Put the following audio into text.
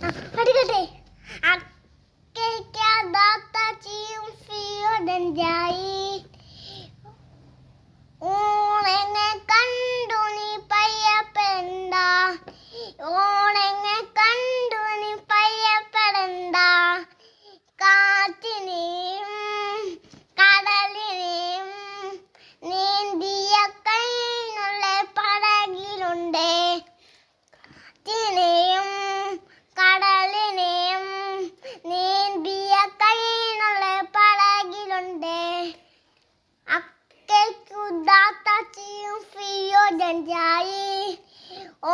പഠിക്കട്ടെ. ഊണെന്നെ കണ്ടു നീ പയ്യപ്പെണ്ട ഓ ใหญ่โอ